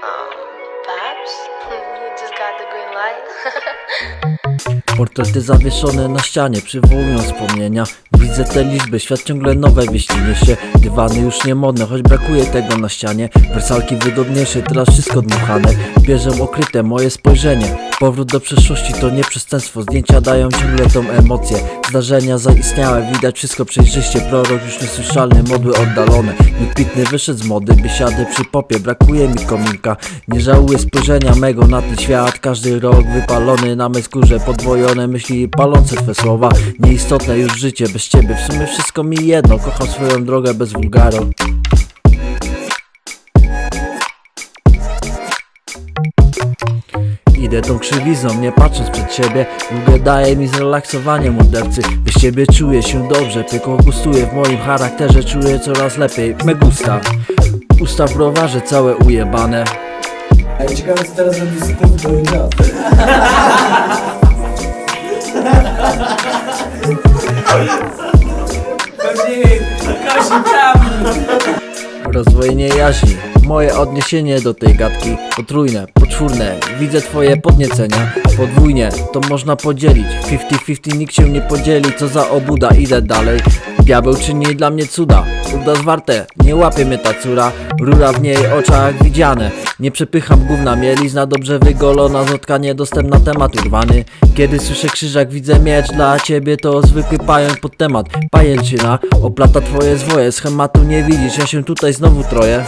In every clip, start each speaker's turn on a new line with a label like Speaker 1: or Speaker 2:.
Speaker 1: Portrety zawieszone na ścianie przywołują wspomnienia. Widzę te liczby, świat ciągle nowe wyścignie się Dywany już nie modne, choć brakuje tego na ścianie. Wersalki wygodniejsze, teraz wszystko dmuchane. Bierze okryte moje spojrzenie Powrót do przeszłości to nie przestępstwo Zdjęcia dają ciągle tą emocję. Zdarzenia zaistniałe, widać wszystko przejrzyście. Prorok już niesłyszalny, modły oddalone. Miód pitny wyszedł z mody, by siadę przy popie. Brakuje mi kominka, nie żałuję spojrzenia mego na ten świat. Każdy rok wypalony na mej skórze. Podwojone myśli palące twe słowa. Nieistotne już życie bez ciebie. W sumie wszystko mi jedno, kocham swoją drogę bez wulgaru Idę tą krzywizną, nie patrząc przed siebie. Ulgę daje mi zrelaksowanie mordercy. Bez ciebie czuję się dobrze Piekło gustuje w moim charakterze Czuję coraz lepiej, me gusta Usta w browarze całe ujebane.
Speaker 2: Ej, ciekawe co teraz robi z tym going up.
Speaker 1: Rozwojenie jaźni Moje odniesienie do tej gadki Potrójne, poczwórne. Widzę twoje podniecenia Podwójnie, to można podzielić. 50-50 nikt się nie podzieli. Co za obuda, idę dalej Diabeł czyni dla mnie cuda? Uda zwarte, nie łapie mnie ta córa. Rura w jej oczach widziane. Nie przepycham gówna mielizna Dobrze wygolona, zotka niedostępna temat urwany. Kiedy słyszę krzyżak, widzę miecz Dla ciebie to zwykły pająk pod temat. Pajęczyna, oplata twoje zwoje Schematu nie widzisz, ja się tutaj znowu troję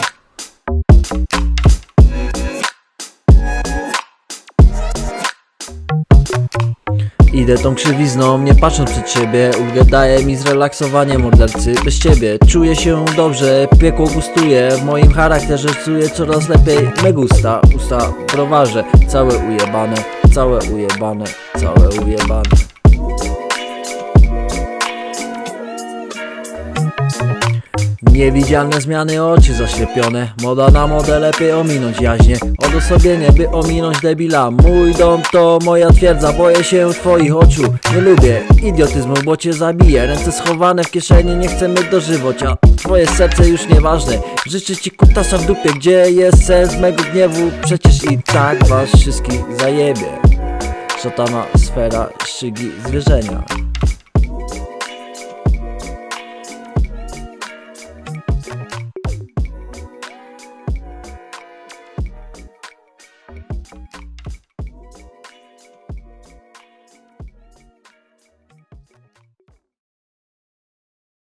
Speaker 1: Idę tą krzywizną, nie patrząc przed siebie. Ulgę daje mi zrelaksowanie mordercy Bez ciebie. Czuję się dobrze, piekło gustuje. W moim charakterze czuję coraz lepiej. Me gusta, usta browarze. Całe ujebane, całe ujebane, całe ujebane Niewidzialne zmiany oczy zaślepione. Moda na modę lepiej ominąć jaźnie. Odosobienie by ominąć debila. Mój dom to moja twierdza Boję się twoich oczu. Nie lubię idiotyzmu, bo cię zabiję. Ręce schowane w kieszeni, nie chcemy dożywocia. Twoje serce już nieważne. Życzę ci kutasa w dupie. Gdzie jest sens mego gniewu? Przecież i tak was wszystkich zajebie. Szatana sfera szczygi zwierzenia